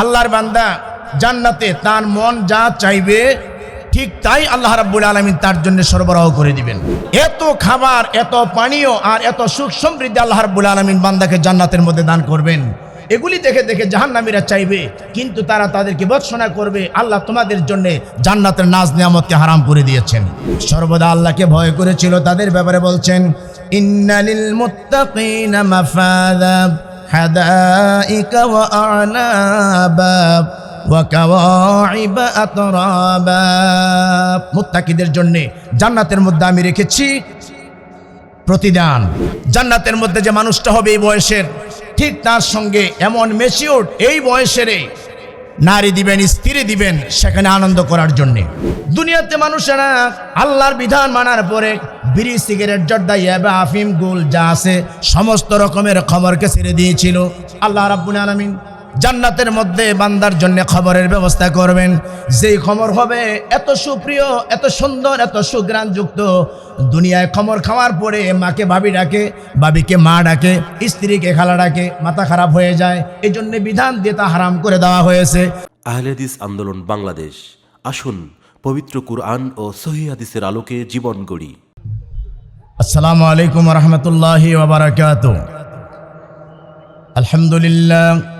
আল্লাহর বান্দা জান্নাতে তার মন যা চাইবে, ঠিক তাই আল্লাহ রাব্বুল আলমিন তার জন্য সরবরাহ করে দিবেন। এত খাবার, এত পানীয় আর এত সুখ সমৃদ্ধি আল্লাহ রাব্বুল আলমিন বান্দাকে জান্নাতের মধ্যে দান করবেন। এগুলি দেখে দেখে জাহান্নামীরা চাইবে, কিন্তু তারা তাদেরকে বৎসনা করবে, আল্লাহ তোমাদের জন্য জান্নাতের নাজ নিয়ামতকে হারাম করে দিয়েছেন। সর্বদা আল্লাহকে ভয় করেছিল, তাদের ব্যাপারে বলছেন, ইন্নালিল মুত্তাকিনা মাফাদা। হাদাইকা وأعنابا মুত্তাকিদের জন্য জান্নাতের মধ্যে আমি রেখেছি প্রতিদান। জান্নাতের মধ্যে যে মানুষটা হবে এই বয়সের, ঠিক তার সঙ্গে এমন মেচিওর এই বয়সের নারী দিবেন, স্ত্রী দিবেন সেখানে আনন্দ করার জন্য। দুনিয়াতে মানুষেরা আল্লাহর বিধান মানার পরে বিড়ি, সিগারেট, জর্দা, ইয়াবা, আফিম, গুল যা আছে সমস্ত রকমের খবরকে ছেড়ে দিয়েছিল। আল্লাহ রাব্বুল আলামিন জান্নাতের মধ্যে বান্দার জন্য খবরের ব্যবস্থা করবেন। যেই খবর হবে এত সুপ্রিয় এত সুন্দর এত সুগ্রাণযুক্ত। দুনিয়ায় খবর খাওয়ার পরে মাকে ভাবি ডাকে ভাবিকে মা ডাকে স্ত্রীকে খালা ডাকে মাথা খারাপ হয়ে যায়। এই জন্য বিধান দিয়ে তা হারাম করে দেওয়া হয়েছে। আহলেদিস আন্দোলন বাংলাদেশ। আসুন পবিত্র কুরআন ও সহি হাদিসের আলোকে জীবন গড়ি। আসসালামু আলাইকুম রহমতুল্লাহ আলহামদুলিল্লাহ।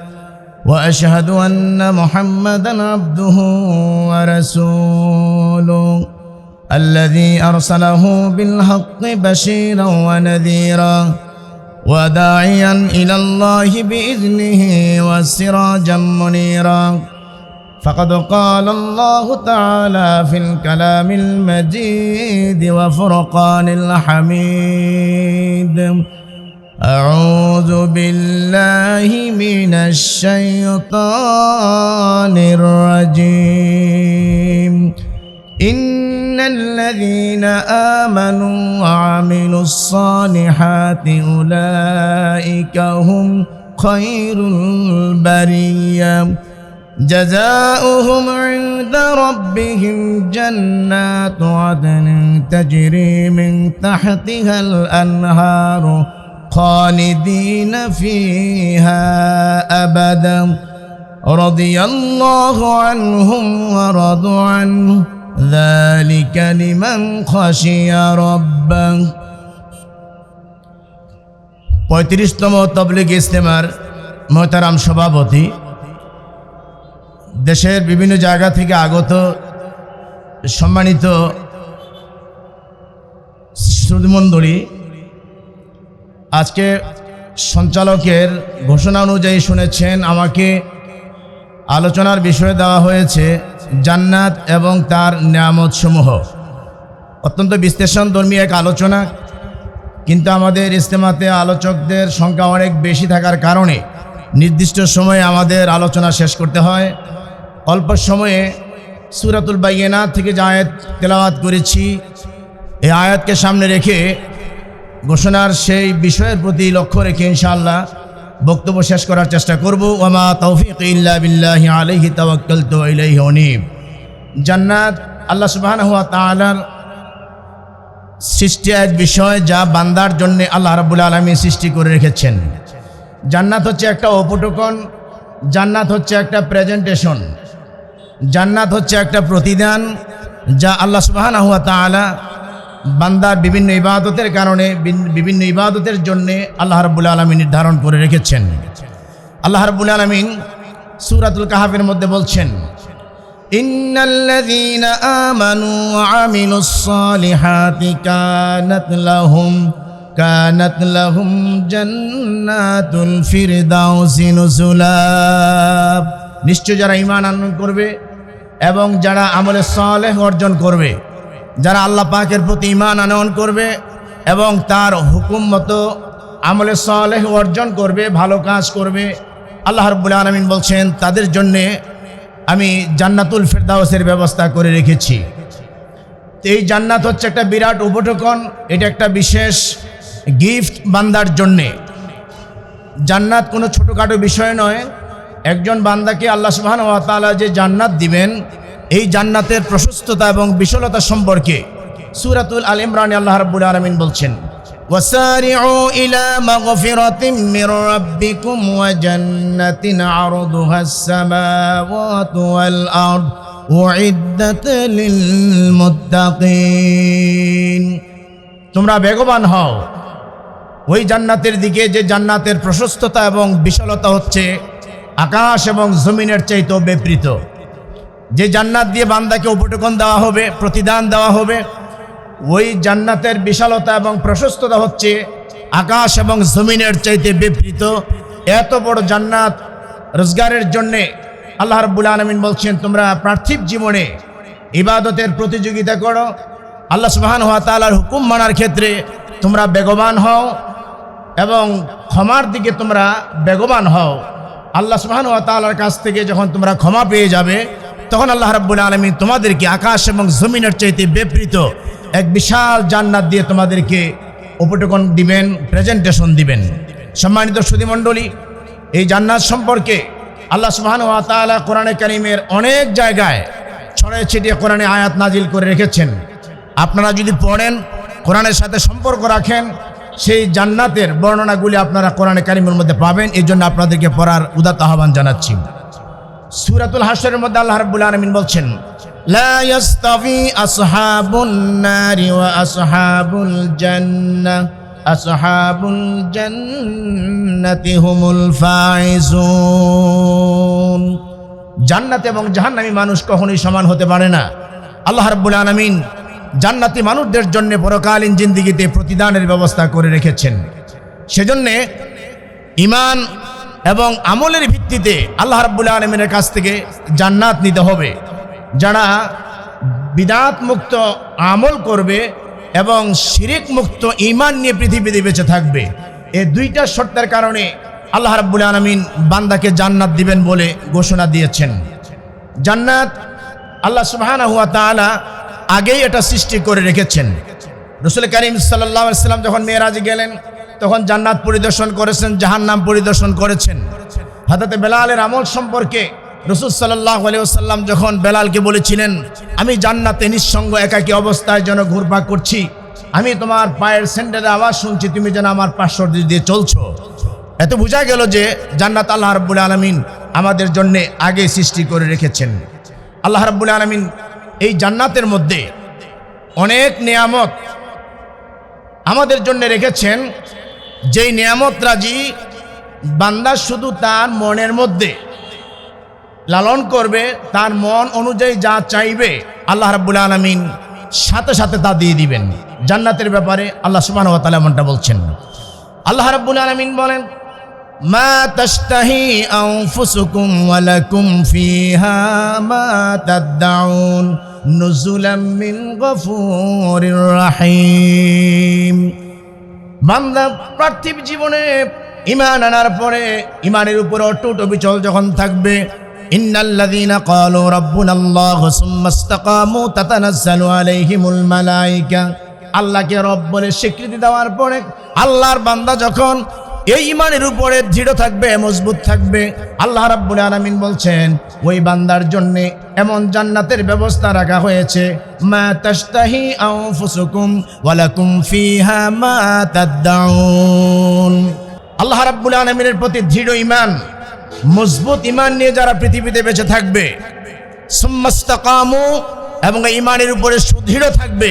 وأشهد أن محمدا عبده ورسوله الذي أرسله بالحق بشيرا ونذيرا وداعيا إلى الله بإذنه وسراجا منيرا. فقد قال الله تعالى في الكلام المجيد وفرقان الحميد. أعوذ بالله من الشيطان الرجيم. إن الذين آمنوا وعملوا الصالحات أولئك هم خير البرية. جزاؤهم عند ربهم جنات عدن تجري من تحتها الأنهار خالدين فيها أبدا رضي الله عنهم ورضوا عنه ذلك لمن خشي ربه পঁয়ত্রিশতম তবলিগ ইস্তেমার মোহতারাম সভাপতি দেশের বিভিন্ন জায়গা থেকে আগত সম্মানিত শ্রুতিমণ্ডলী আজকে সঞ্চালকের ঘোষণা অনুযায়ী শুনেছেন, আমাকে আলোচনার বিষয়ে দেওয়া হয়েছে জান্নাত এবং তার নিয়ামতসমূহ। অত্যন্ত বিশ্লেষণ ধর্মী এক আলোচনা, কিন্তু আমাদের ইস্তেমাতে আলোচকদের সংখ্যা অনেক বেশি থাকার কারণে নির্দিষ্ট সময়ে আমাদের আলোচনা শেষ করতে হয়। অল্প সময়ে সুরাতুল বাইয়েনা থেকে যে আয়াত তেলাওয়াত করেছি, এই আয়াতকে সামনে রেখে ঘোষণার সেই বিষয়ের প্রতি লক্ষ্য রেখে ইনশাআল্লাহ বক্তব্য শেষ করার চেষ্টা করব। ওমা তৌফিক ইল্লা বিল্লাহি আলাইহি তাওয়াক্কালতু ইলাইহি জান্নাত আল্লাহ তাআলার সৃষ্টি এক বিষয় যা বান্দার জন্য আল্লাহ রাব্বুল আলামিন সৃষ্টি করে রেখেছেন। জান্নাত হচ্ছে একটা উপটোকন, জান্নাত হচ্ছে একটা প্রেজেন্টেশন, জান্নাত হচ্ছে একটা প্রতিদান যা আল্লাহ সুবহানাহু ওয়া তাআলা বান্দার বিভিন্ন ইবাদতের কারণে বিন- বিভিন্ন ইবাদতের জন্যে আল্লাহ রাব্বুল আলমী নির্ধারণ করে রেখেছেন আল্লাহ রাব্বুল আলমিন সুরাতুল কাহাফের মধ্যে বলছেন إن الذين آمنوا وعملوا الصالحات كانت لهم كانت لهم جنات الفردوس نزلا নিশ্চয় যারা ঈমান আনয়ন করবে এবং যারা আমলে সালেহ অর্জন করবে যারা আল্লাহ পাকের প্রতি ঈমান আনয়ন করবে এবং তার হুকুম মতো আমলে সালেহ অর্জন করবে, ভালো কাজ করবে, আল্লাহ রব্বুল আলমিন বলছেন, তাদের জন্যে আমি জান্নাতুল ফেরদাউসের ব্যবস্থা করে রেখেছি। এই জান্নাত হচ্ছে একটা বিরাট উপটকন, এটা একটা বিশেষ গিফট বান্দার জন্যে। জান্নাত কোনো ছোটোখাটো বিষয় নয়, একজন বান্দাকে আল্লাহ সুবহান ওয়া তাআলা যে জান্নাত দিবেন এই জান্নাতের প্রশস্ততা এবং বিশালতা সম্পর্কে সূরাতুল আল ইমরানে আল্লাহ রাব্বুল আলামিন বলছেন وسارعوا إلى مغفرة من ربكم وجنة عرضها السماوات والأرض أعدت للمتقين তোমরা বেগবান হও ওই জান্নাতের দিকে যে জান্নাতের প্রশস্ততা এবং বিশালতা হচ্ছে আকাশ এবং জমিনের চাইতেও বিপরীত যে জান্নাত দিয়ে বান্দাকে উপটকন দেওয়া হবে, প্রতিদান দেওয়া হবে, ওই জান্নাতের বিশালতা এবং প্রশস্ততা হচ্ছে আকাশ এবং জমিনের চাইতে বিপরীত। এত বড় জান্নাত রোজগারের জন্যে আল্লাহ রাব্বুল আলমিন বলছেন, তোমরা পার্থিব জীবনে ইবাদতের প্রতিযোগিতা করো। আল্লাহ সুবহান হওয়া তালার হুকুম মানার ক্ষেত্রে তোমরা বেগবান হও এবং ক্ষমার দিকে তোমরা বেগবান হও। আল্লাহ সুবহান ওয়া তাআলার কাছ থেকে যখন তোমরা ক্ষমা পেয়ে যাবে তখন আল্লাহ রাব্বুল আলামিন তোমাদেরকে আকাশ এবং জমিনের চাইতে বিপরীত এক বিশাল জান্নাত দিয়ে তোমাদেরকে উপটকন দিবেন প্রেজেন্টেশন দিবেন। সম্মানিত সুধীমণ্ডলী, এই জান্নাত সম্পর্কে আল্লাহ সুবহান ওয়া তাআলা কোরআনে কারিমের অনেক জায়গায় ছড়ায় ছিটিয়ে কোরআনে আয়াত নাজিল করে রেখেছেন। আপনারা যদি পড়েন, কোরআনের সাথে সম্পর্ক রাখেন, সেই জান্নাতের বর্ণনাগুলি আপনারা কোরআনে কারিমের মধ্যে পাবেন। এই জন্য আপনাদেরকে পড়ার উদাত আহ্বান জানাচ্ছি। সুরাতুল হাসরের মধ্যে আল্লাহ রাব্বুল আলামিন বলছেন, লা ইয়াস্তাভি আসহাবুন নারি ওয়া আসহাবুল জান্নাহ, আসহাবুল জান্নাতি হুমুল ফাইজুন. জান্নাত এবং জাহান্নামী মানুষ কখনোই সমান হতে পারে না। আল্লাহ রাব্বুল আলামিন জান্নাতি মানুষদের জন্য পরকালীন জিন্দিগিতে প্রতিদানের ব্যবস্থা করে রেখেছেন। সেজন্যে ইমান এবং আমলের ভিত্তিতে আল্লাহ রাব্বুল আলমিনের কাছ থেকে জান্নাত নিতে হবে। যারা বিদাত মুক্ত আমল করবে এবং শিরিক মুক্ত ইমান নিয়ে পৃথিবীতে বেঁচে থাকবে, এই দুইটা শর্তের কারণে আল্লাহ রাব্বুল আলমিন বান্দাকে জান্নাত দিবেন বলে ঘোষণা দিয়েছেন। জান্নাত আল্লাহ সুবহানাহু ওয়া তাআলা আগেই এটা সৃষ্টি করে রেখেছেন। রসুল করিম সাল্লাহ সাল্লাম যখন মেয়েরাজে গেলেন তখন জান্নাত পরিদর্শন করেছেন, জাহান্নাম পরিদর্শন করেছেন। হাতাতে বেলালের আমল সম্পর্কে রসুল সাল্লাহ আলিয়াল্লাম যখন বেলালকে বলেছিলেন, আমি জান্নাতে নিঃসঙ্গ একাকী অবস্থায় যেন ঘুরপাক করছি, আমি তোমার পায়ের সেন্টারে আওয়াজ শুনছি, তুমি যেন আমার পাশ্বর দিয়ে চলছো। এত বোঝা গেল যে জান্নাত আল্লাহ রাব্বুল আলমিন আমাদের জন্য আগে সৃষ্টি করে রেখেছেন। আল্লাহ রাব্বুল আলমিন এই জান্নাতের মধ্যে অনেক নিয়ামত আমাদের জন্য রেখেছেন যেই নিয়ামত রাজি, বান্দা শুধু তার মনের মধ্যে লালন করবে, তার মন অনুযায়ী যা চাইবে, আল্লাহ রাব্বুল আলমিন সাথে সাথে তা দিয়ে দিবেন। জান্নাতের ব্যাপারে আল্লাহ সুবাহ তালা এমনটা বলছেন। আল্লাহ রাব্বুল আলমিন বলেন, মা তাশতাহি আনফুসুকুম ওয়ালাকুম ফিহা মা তাদদাউন নুজুলাম মিন গফুরির রাহিম। বান্দা পার্থিব জীবনে ইমান আনার পরে ইমানের উপর অটুট অবিচল যখন থাকবে, ইন্নাল্লাযীনা ক্বালু রাব্বুনাল্লাহু সুম্মা ইসতাকামু তাতানাজ্জালু আলাইহিমুল মালায়েকা আল্লাহকে রব বলে স্বীকৃতি দেওয়ার পরে আল্লাহর বান্দা যখন এই ইমানের উপরে দৃঢ় থাকবে, মজবুত থাকবে। আল্লাহ রাব্বুল আলামিন বলছেন, ওই বান্দার জন্য এমন জান্নাতের ব্যবস্থা রাখা হয়েছে, মা তাশতাহি আনফুসুকুম ওয়ালাকুম ফিহা মা তাদদাউন। আল্লাহ রাব্বুল আলামিনের প্রতি দৃঢ় ঈমান, মজবুত ঈমান নিয়ে যারা পৃথিবীতে বেঁচে থাকবে সুম্মাস্তাকামু এবং এই ঈমানের উপরে সুদৃঢ় থাকবে,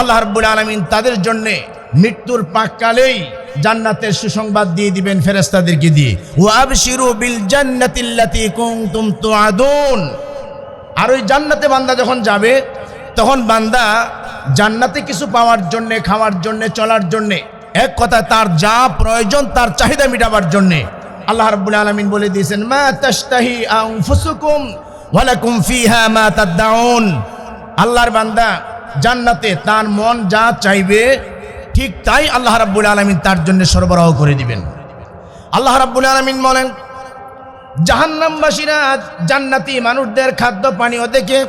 আল্লাহ রাব্বুল আলামিন তাদের জন্য মৃত্যুর পাককালেই জান্নাতের সুসংবাদ দিয়ে দিবেন ফেরেস্তাদেরকে দিয়ে। ও আবশিরু বিল জান্নাতিল্লাতি কুনতুম তুআদুন। আর ওই জান্নাতে বান্দা যখন যাবে, তখন বান্দা জান্নাতে কিছু পাওয়ার জন্যে, খাওয়ার জন্যে, চলার জন্যে, এক কথায় তার যা প্রয়োজন, তার চাহিদা মেটাবার জন্যে আল্লাহ রাব্বুল আলামিন বলে দিয়েছেন, মা তাশতাহি আনফুসুকুম ওয়ালাকুম ফিহা মা তাদদাউন। আল্লাহর বান্দা জান্নাতে তার মন যা চাইবে ঠিক তাই আল্লাহ রাব্বুল আলামিন তার জন্য সরবরাহ করে দিবেন আল্লাহ রাব্বুল আলামিন বলেন জাহান্নামবাসীরা জান্নাতি মানুষদের খাদ্য পানীয় দেখে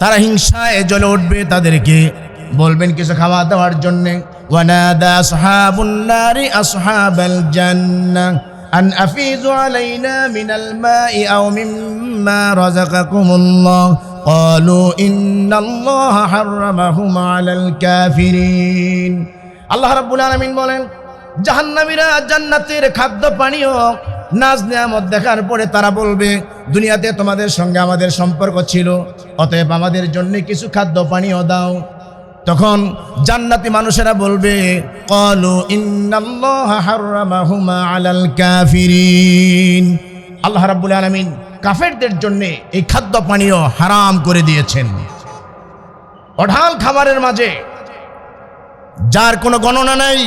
তারা হিংসায় জ্বলে উঠবে তাদেরকে বলবেন কিছু খাওয়া দাওয়ার জন্যে ওয়ানাদা আসহাবুন নারি আসহাবাল জান্নাহ আন আফিজু আলাইনা মিনাল মাই আও মিম্মা রাযাকাকুমুল্লাহ قالوا إن الله حرمهما على الكافرين আল্লাহ রাব্বুল আলামিন বলেন, জাহান্নামীরা জান্নাতের খাদ্য পানীয় নাজ নিয়ামত দেখার পরে তারা বলবে, দুনিয়াতে তোমাদের সঙ্গে আমাদের সম্পর্ক ছিল, অতএব আমাদের জন্য কিছু খাদ্য পানীয় দাও। তখন জান্নাতি মানুষেরা বলবে, কলু আলাল কাফিরিন। আল্লাহ রাব্বুল আলামিন কাফেরদের জন্য এই খাদ্য পানীয় হারাম করে দিয়েছেন। অঢাল খাবারের মাঝে যার কোনো গণনা নাই,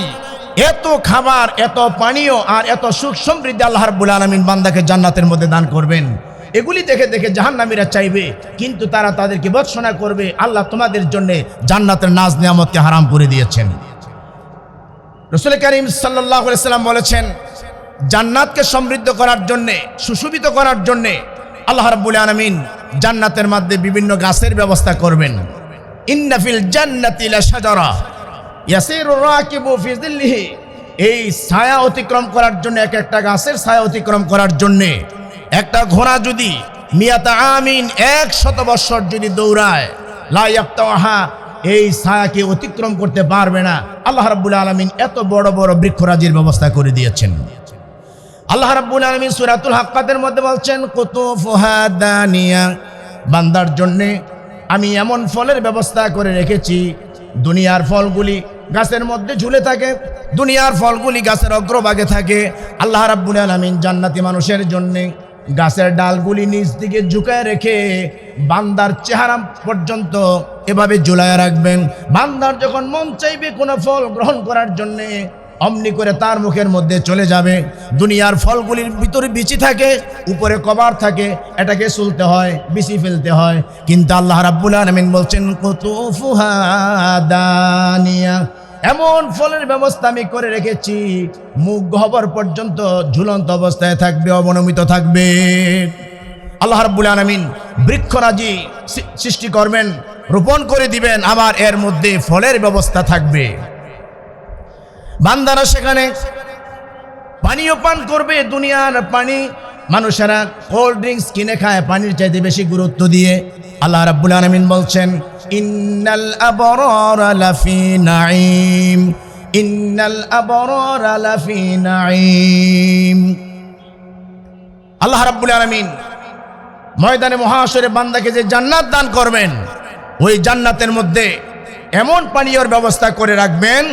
এত খাবার, এত পানীয় আর এত সুখ সমৃদ্ধি আল্লাহ রাব্বুল আলামিন বান্দাকে জান্নাতের মধ্যে দান করবেন। এগুলি দেখে দেখে জাহান্নামীরা চাইবে, কিন্তু তারা তাদেরকে বৎসনা করবে, আল্লাহ তোমাদের জন্য জান্নাতের নাজ নিয়ামতকে হারাম করে দিয়েছেন। রসুল করিম সাল্লাম বলেছেন, জান্নাতকে সমৃদ্ধ করার জন্যে, সুশোভিত করার জন্যে আল্লাহ রাব্বুল আলামিন জান্নাতের মধ্যে বিভিন্ন গাছের ব্যবস্থা করবেন। ইন্নাফিল জান্নাতি লাশাজারা ইয়াসিরু রাকিবু ফি যিল্লিহি। এই ছায়া অতিক্রম করার জন্য, এক একটা গাছের ছায়া অতিক্রম করার জন্য, একটা ঘোড়া যদি মিয়াতা আমিন এক শত বৎসর যদি দৌড়ায়, লা ইয়াক্তাহা এই ছায়াকে অতিক্রম করতে পারবে না। আল্লাহ রাব্বুল আলামিন এত বড় বড় বৃক্ষরাজির ব্যবস্থা করে দিয়েছেন। আল্লাহ রাব্বুল আলামিন সূরাতুল হাক্কাতের মধ্যে বলছেন দানিয়া বান্দার জন্যে আমি এমন ফলের ব্যবস্থা করে রেখেছি, দুনিয়ার ফলগুলি গাছের মধ্যে ঝুলে থাকে, দুনিয়ার ফলগুলি গাছের অগ্রভাগে থাকে। আল্লাহ রাব্বুল আলামিন জান্নাতি মানুষের জন্যে গাছের ডালগুলি নিচ দিকে ঝুঁকায় রেখে বান্দার চেহারা পর্যন্ত এভাবে ঝুলায় রাখবেন। বান্দার যখন মন চাইবে কোনো ফল গ্রহণ করার জন্যে অমনি করে তার মুখের মধ্যে চলে যাবে। দুনিয়ার ফলগুলির ভিতরে বিচি থাকে, উপরে কভার থাকে, এটাকে চলতে হয়, বিচি ফেলতে হয়। কিন্তু আল্লাহ রাব্বুল আলামিন বলছেন দানিয়া। এমন ফলের ব্যবস্থা আমি করে রেখেছি, মুখ গহবর পর্যন্ত ঝুলন্ত অবস্থায় থাকবে, অবনমিত থাকবে। আল্লাহ রাব্বুল আলামিন বৃক্ষরাজি সৃষ্টি করবেন, রোপণ করে দিবেন, আবার এর মধ্যে ফলের ব্যবস্থা থাকবে। বান্দারা সেখানে পানীয় পান করবে, দুনিয়ার পানি। মানুষেরা কোল্ড ড্রিঙ্কস কিনে খায়, পানির চাইতে বেশি গুরুত্ব দিয়ে। আল্লাহ রাব্বুল আলামিন বলছেন, ইন্নাল আবরার লাফি নাঈম, ইন্নাল আবরার লাফি নাঈম। আল্লাহ রাব্বুল আলামিন ময়দানে মহাশরে বান্দাকে যে জান্নাত দান করবেন, ওই জান্নাতের মধ্যে এমন পানীয়র ব্যবস্থা করে রাখবেন,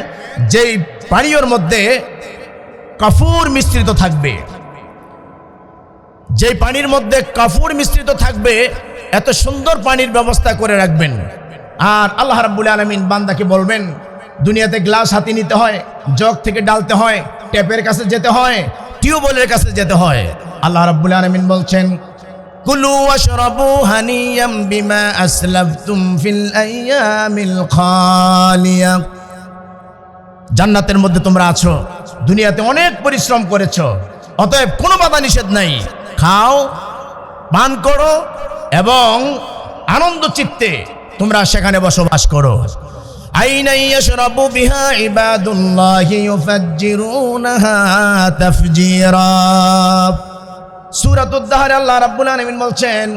যেই পানীয়র মধ্যে কাফুর মিশ্রিত থাকবে। যেই পানির মধ্যে কাফুর মিশ্রিত থাকবে, এত সুন্দর পানির ব্যবস্থা করে রাখবেন। আর আল্লাহ রাব্বুল আলমিন বান্দাকে বলবেন, দুনিয়াতে গ্লাস হাতে নিতে হয়, জগ থেকে ডালতে হয়, ট্যাপের কাছে যেতে হয়, টিউবওয়েলের কাছে যেতে হয়। আল্লাহ রাব্বুল আলমিন বলছেন কুলু ওয়াশরাবু হানিয়াম বিমা আসলাফতুম ফিল আইয়ামিল খালিয়া। জান্নাতের মধ্যে তোমরা আছো, দুনিয়াতে অনেক পরিশ্রম করেছ, অতএব কোনো বাধা নিষেধ নাই। খাও, পান করো এবং আনন্দ চিত্তে তোমরা সেখানে বসবাস করো। আইনা ইয়াশরাবু বিহা ইবাদুল্লাহি ইউফাজ্জিরুনাহা তাফজিরা সূরাতুদ দাহরে আল্লাহ রাব্বুল আলামিন বলছেন,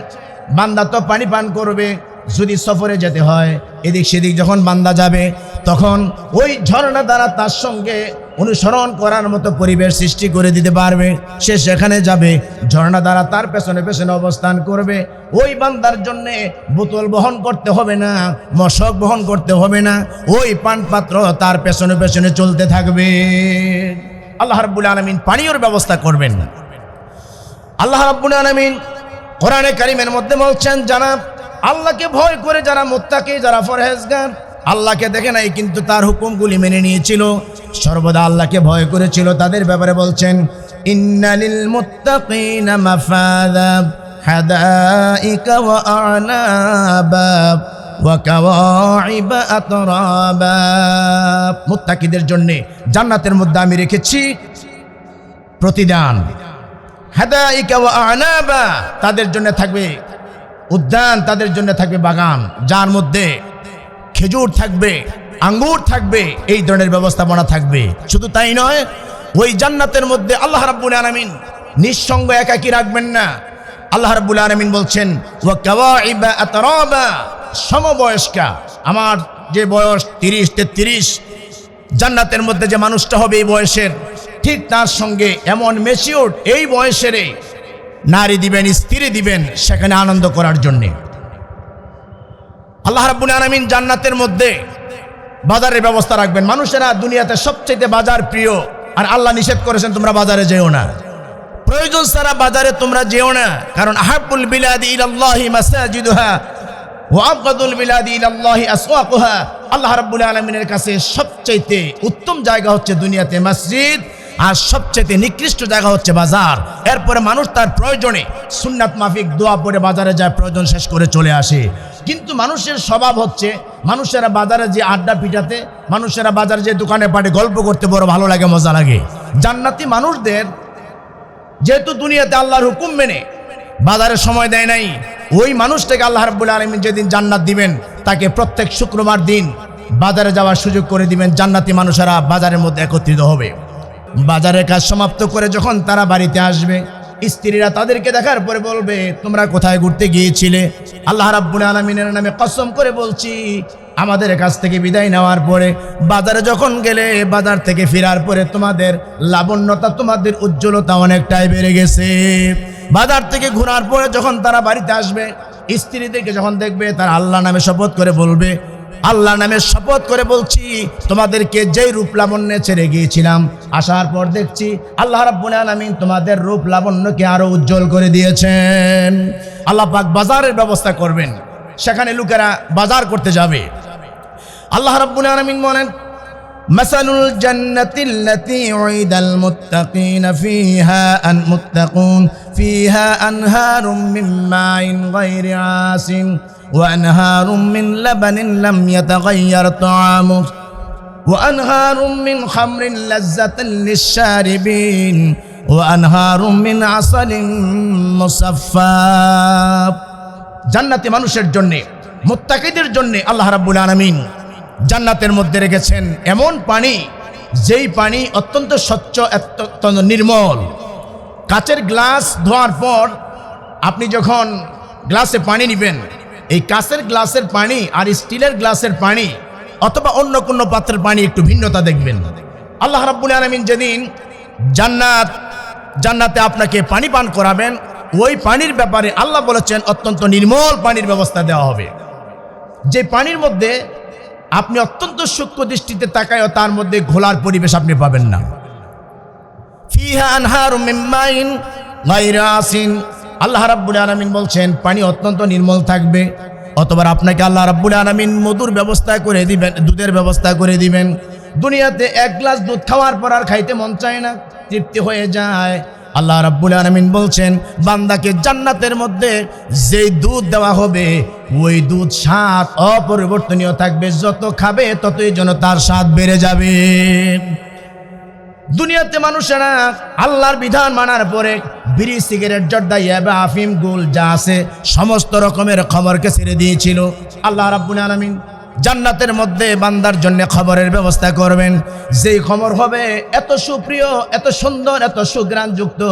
বান্দা তো পানি পান করবে যদি সফরে যেতে হয়। এদিক সেদিক যখন বান্দা যাবে, তখন ওই ঝর্ণা দ্বারা তার সঙ্গে অনুসরণ করার মতো পরিবেশ সৃষ্টি করে দিতে পারবে। সে সেখানে যাবে, ঝর্ণা দ্বারা তার পেছনে পেছনে অবস্থান করবে। ওই বান্দার জন্যে বোতল বহন করতে হবে না, মশক বহন করতে হবে না, ওই পান পাত্র তার পেছনে পেছনে চলতে থাকবে। আল্লাহ রাব্বুল আলামিন পানীয়র ব্যবস্থা করবেন। আল্লাহ রাব্বুল আলামিন কোরআনে কারিমের মধ্যে বলছেন, যারা আল্লাহকে ভয় করে, যারা মুত্তাকি, যারা ফরহেজগার আল্লাহকে দেখে নাই, কিন্তু তার হুকুমগুলি মেনে নিয়েছিল, সর্বদা আল্লাহকে ভয় করেছিল। তাদের ব্যাপারে বলছেন, ইন্নালিল মুত্তাকিদের জন্যে জান্নাতের মধ্যে আমি রেখেছি প্রতিদান। তাদের জন্য থাকবে উদ্যান, তাদের জন্য থাকবে বাগান, যার মধ্যে খেজুর থাকবে, আঙ্গুর থাকবে, এই ধরনের ব্যবস্থাপনা থাকবে। শুধু তাই নয়, ওই জান্নাতের মধ্যে আল্লাহ রাব্বুল আলামিন নিঃসঙ্গ একাকী রাখবেন না। আল্লাহ রাব্বুল আলামিন বলছেন, ওয়া কাওয়াইবা আতরাবা সমবয়স্কা। আমার যে বয়স তিরিশ, তেত্রিশ জান্নাতের মধ্যে যে মানুষটা হবে এই বয়সের, ঠিক তার সঙ্গে এমন মেচিওর এই বয়সের নারী দিবেন, স্ত্রী দিবেন সেখানে আনন্দ করার জন্যে। আল্লাহ রাব্বুল আলামিন জান্নাতের মধ্যে বাজারের ব্যবস্থা রাখবেন। মানুষেরা দুনিয়াতে সবচেয়ে বাজার প্রিয়, আর আল্লাহ নিষেধ করেছেন তোমরা বাজারে যেও না। প্রয়োজন ছাড়া বাজারে তোমরা যেও না, কারণ আহাবুল বিলাদি ইলাল্লাহি মাসাজিদুহা ওয়া আবগাদুল বিলাদি ইলাল্লাহি আসওয়াকুহা। আল্লাহ রাব্বুল আলামিনের কাছে সবচাইতে উত্তম জায়গা হচ্ছে দুনিয়াতে মসজিদ, আর সবচেয়ে নিকৃষ্ট জায়গা হচ্ছে বাজার। এরপরে মানুষ তার প্রয়োজনে সুন্নাত মাফিক দোয়া পরে বাজারে যায়, প্রয়োজন শেষ করে চলে আসে। কিন্তু মানুষের স্বভাব হচ্ছে, মানুষেরা বাজারে যে আড্ডা পিটাতে, মানুষেরা বাজারে যে দোকানে পাটে গল্প করতে বড় ভালো লাগে, মজা লাগে। জান্নাতি মানুষদের যেহেতু দুনিয়াতে আল্লাহর হুকুম মেনে বাজারে সময় দেয় নাই। ওই মানুষটাকে আল্লাহ রাব্বুল আলমিন যেদিন জান্নাত দিবেন, তাকে প্রত্যেক শুক্রবার দিন বাজারে যাওয়ার সুযোগ করে দিবেন জান্নাতি মানুষেরা বাজারের মধ্যে একত্রিত হবে। বাজারের কাজ সমাপ্ত করে যখন তারা বাড়িতে আসবে, স্ত্রীরা তাদেরকে দেখার পরে বলবে, তোমরা কোথায় ঘুরতে গিয়েছিলে? আল্লাহ রাব্বুল আলমিনের নামে কসম করে বলছি, আমাদের কাছ থেকে বিদায় নেওয়ার পরে বাজারে যখন গেলে, বাজার থেকে ফেরার পরে তোমাদের লাবণ্যতা, তোমাদের উজ্জ্বলতা অনেকটাই বেড়ে গেছে। বাজার থেকে ঘোরার পরে যখন তারা বাড়িতে আসবে স্ত্রীদেরকে যখন দেখবে, তারা আল্লাহ নামে শপথ করে বলবে আল্লাহ নামে শপথ করে বলছি, তোমাদেরকে যেই রূপ লাবণ্যে ছেড়ে গিয়েছিলাম, আসার পর দেখছি আল্লাহ রাব্বুল তোমাদের রূপ লাবণ্যকে আরও উজ্জ্বল করে দিয়েছেন। আল্লাহ পাক বাজারের ব্যবস্থা করবেন। সেখানে লোকেরা বাজার করতে যাবে। আল্লাহ রাব্বুল আলামিন বলেন مثل الجنة التي وعد المتقين فيها أن متقون فيها أنهار من ماء غير عاصم وأنهار من لبن لم يتغير طعامه وأنهار من خمر لذة للشاربين وأنهار من عسل مصفى জান্নাতি মানুষের জন্য মুত্তাকিদের জন্য আল্লাহ রাব্বুল আলামিন জান্নাতের মধ্যে রেখেছেন। এমন পানি, যেই পানি অত্যন্ত স্বচ্ছ, অত্যন্ত নির্মল। কাচের গ্লাস ধোয়ার পর আপনি যখন গ্লাসে পানি নেবেন, এই কাচের গ্লাসের পানি আর স্টিলের গ্লাসের পানি অথবা অন্য কোনো পাত্রের পানি একটু ভিন্নতা দেখবেন। আল্লাহ রাব্বুল আলামিন যেদিন জান্নাত, জান্নাতে আপনাকে পানি পান করাবেন, ওই পানির ব্যাপারে আল্লাহ বলেছেন, অত্যন্ত নির্মল পানির ব্যবস্থা দেওয়া হবে। যে পানির মধ্যে আপনি অত্যন্ত সূক্ষ্ম দৃষ্টিতে তাকায়ও তার মধ্যে ঘোলার পরিবেশ আপনি পাবেন না। আল্লাহ রাব্বুল আলামিন বলছেন, পানি অত্যন্ত নির্মল থাকবে, অতবার আপনাকে আল্লাহ রাব্বুল আলামিন মধুর ব্যবস্থা করে দিবেন, দুধের ব্যবস্থা করে দিবেন। দুনিয়াতে এক গ্লাস দুধ খাওয়ার পর আর খাইতে মন চায় না, তৃপ্তি হয়ে যায়। আল্লাহ রাব্বুল আলামিন বলছেন, বান্দাকে জান্নাতের মধ্যে যেই দুধ দেওয়া হবে, ওই দুধ স্বাদ অপরিবর্তনীয় থাকবে। যত খাবে, ততই যেন তার স্বাদ বেড়ে যাবে। দুনিয়াতে মানুষেরা আল্লাহর বিধান মানার পরে বিড়ি, সিগারেট, জর্দা, ইয়াবা, আফিম, গুল যা আছে, সমস্ত রকমের খবরকে ছেড়ে দিয়েছিল। আল্লাহ রাব্বুল আলামিন জান্নাতের মধ্যে বান্দার জন্য খবরের ব্যবস্থা করবেন। যেই খবর হবে এত সুপ্রিয়, এত সুন্দর, এত সুগ্রাণযুক্ত।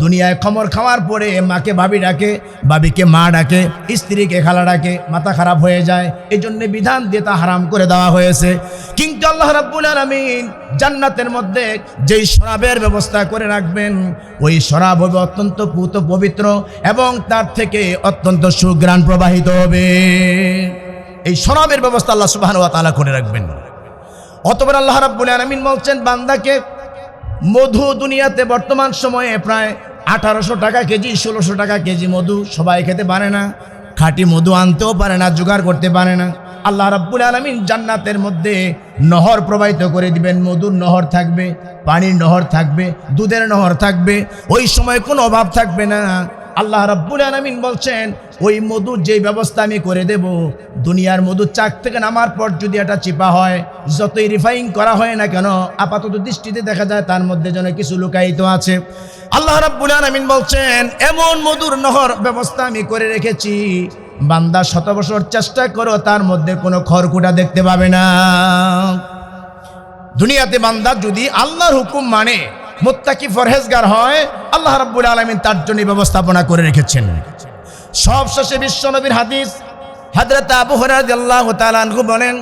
দুনিয়ায় খবর খাওয়ার পরে মাকে ভাবি ডাকে বাবিকে মা ডাকে, স্ত্রীকে খালা ডাকে, মাথা খারাপ হয়ে যায়। এই জন্য বিধান দিয়ে তা হারাম করে দেওয়া হয়েছে। কিন্তু আল্লাহ রাব্বুল আলামিন জান্নাতের মধ্যে যেই শরাবের ব্যবস্থা করে রাখবেন, ওই শরাব হবে অত্যন্ত পুত পবিত্র এবং তার থেকে অত্যন্ত সুগ্রাণ প্রবাহিত হবে। এই শরাবের ব্যবস্থা আল্লাহ সুবহানাহু ওয়া তাআলা করে রাখবেন। অতবার আল্লাহ রাব্বুল আলামিন বলছেন, বান্দাকে মধু দুনিয়াতে বর্তমান সময়ে প্রায় আঠারোশো টাকা কেজি, ষোলোশো টাকা কেজি মধু সবাই খেতে পারে না, খাঁটি মধু আনতেও পারে না, জোগাড় করতে পারে না। আল্লাহ রাব্বুল আলামিন জান্নাতের মধ্যে নহর প্রবাহিত করে দিবেন, মধুর নহর থাকবে, পানির নহর থাকবে, দুধের নহর থাকবে, ওই সময় কোনো অভাব থাকবে না। আল্লাহ রাব্বুল আলামিন বলছেন, ওই মধুর যেই ব্যবস্থা আমি করে দেব, দুনিয়ার মধু চাক থেকে নামার পর যদি এটা চিপা হয়, যতই রিফাইন করা হয় না কেন, আপাতত দৃষ্টিতে দেখা যায় তার মধ্যে যেন কিছু লুকায়িত আছে। আল্লাহ রাব্বুল আলামিন বলছেন, এমন মধুর নহর ব্যবস্থা আমি করে রেখেছি, বান্দা শত বছর চেষ্টা করো, তার মধ্যে কোনো খড়কুটা দেখতে পাবে না। দুনিয়াতে বান্দা যদি আল্লাহর হুকুম মানে মোত্তাকি ফরহেজগার হয় আল্লাহ রাব্বুল আলামিন তার জন্য ব্যবস্থাপনা করে রেখেছেন সবশেষে বিশ্বনবীর হাদিস হযরত আবু হুরায়রা রাদিয়াল্লাহু তাআলা আনহু বলেন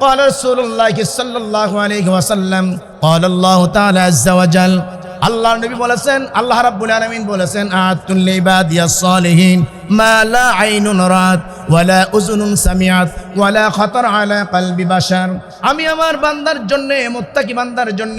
قال رسول الله صلى الله عليه وسلم قال الله تعالى عز وجل আল্লাহ নবী বলেছেন, আল্লাহ রাব্বুল আলামিন বলেছেন, আতুল লিবাদিয়াস সালিহিন মা লা আইনুন রাত ওয়ালা উযুনুন সামিআত ওয়ালা খাতার আলা কলবি বাশার। আমি আমার বান্দার জন্য, মুত্তাকি বান্দার জন্য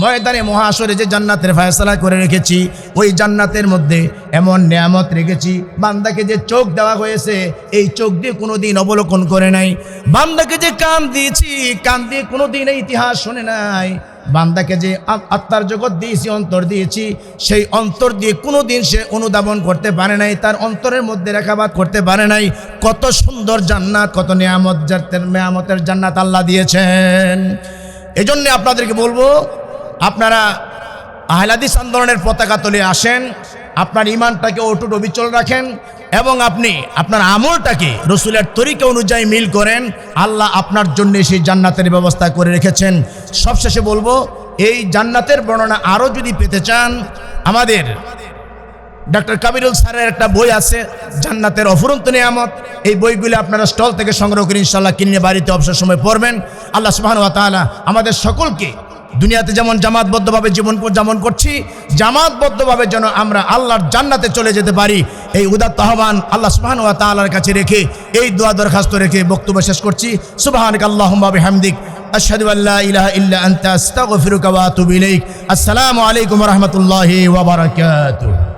ময়দানে মহাশরে যে জান্নাতের ফয়সালা করে রেখেছি, ওই জান্নাতের মধ্যে এমন নিয়ামত রেখেছি, বান্দাকে যে চোখ দেওয়া হয়েছে, এই চোখ দিয়ে কোনো দিন অবলোকন করে নাই। বান্দাকে যে কান দিয়েছি, কান দিয়ে কোনোদিন এই ইতিহাস শোনে নাই। বান্দাকে যে আত্মার জগৎ দিয়েছি, অন্তর দিয়েছি, সেই অন্তর দিয়ে কোনো দিন সে অনুধাবন করতে পারে নাই, তার অন্তরের মধ্যে রেখাবাদ করতে পারে নাই। কত সুন্দর জান্নাত, কত নিয়ামত জাতের নিয়ামতের জান্নাত আল্লাহ দিয়েছেন। এই জন্যে আপনাদেরকে বলব, আপনারা আহলাদিস আন্দোলনের পতাকা তুলে আসেন, আপনার ইমানটাকে অটুট অবিচল রাখেন এবং আপনি আপনার আমলটাকে রসুলের তরিকা অনুযায়ী মিল করেন, আল্লাহ আপনার জন্য সেই জান্নাতের ব্যবস্থা করে রেখেছেন। সবশেষে বলব, এই জান্নাতের বর্ণনা আরও যদি পেতে চান, আমাদের ডক্টর কাবিরুল স্যারের একটা বই আছে, জান্নাতের অফুরন্ত নিয়ামত। এই বইগুলি আপনারা স্টল থেকে সংগ্রহ করে ইনশাল্লাহ কিনে বাড়িতে অবসর সময় পড়বেন। আল্লাহ সুবহান ওয়া আমাদের সকলকে দুনিয়াতে যেমন জামাতবদ্ধভাবে জীবন যেমন করছি, জামাতবদ্ধভাবে যেন আমরা আল্লাহর জান্নাতে চলে যেতে পারি, এই উদাত্ত আহ্বান আল্লাহ সুবাহান ওয়া তালার কাছে রেখে এই দোয়া দরখাস্ত রেখে বক্তব্য শেষ করছি। সুবহানাক আল্লাহুম্মা হামদিক আশহাদু আল্লাহ ইলাহা ইল্লা আনতা, আস্তাগফিরুকা ওয়া আতুবু ইলাইক। আসসালামু আলাইকুম ওয়া রাহমাতুল্লাহি ওয়া বারাকাতুহু।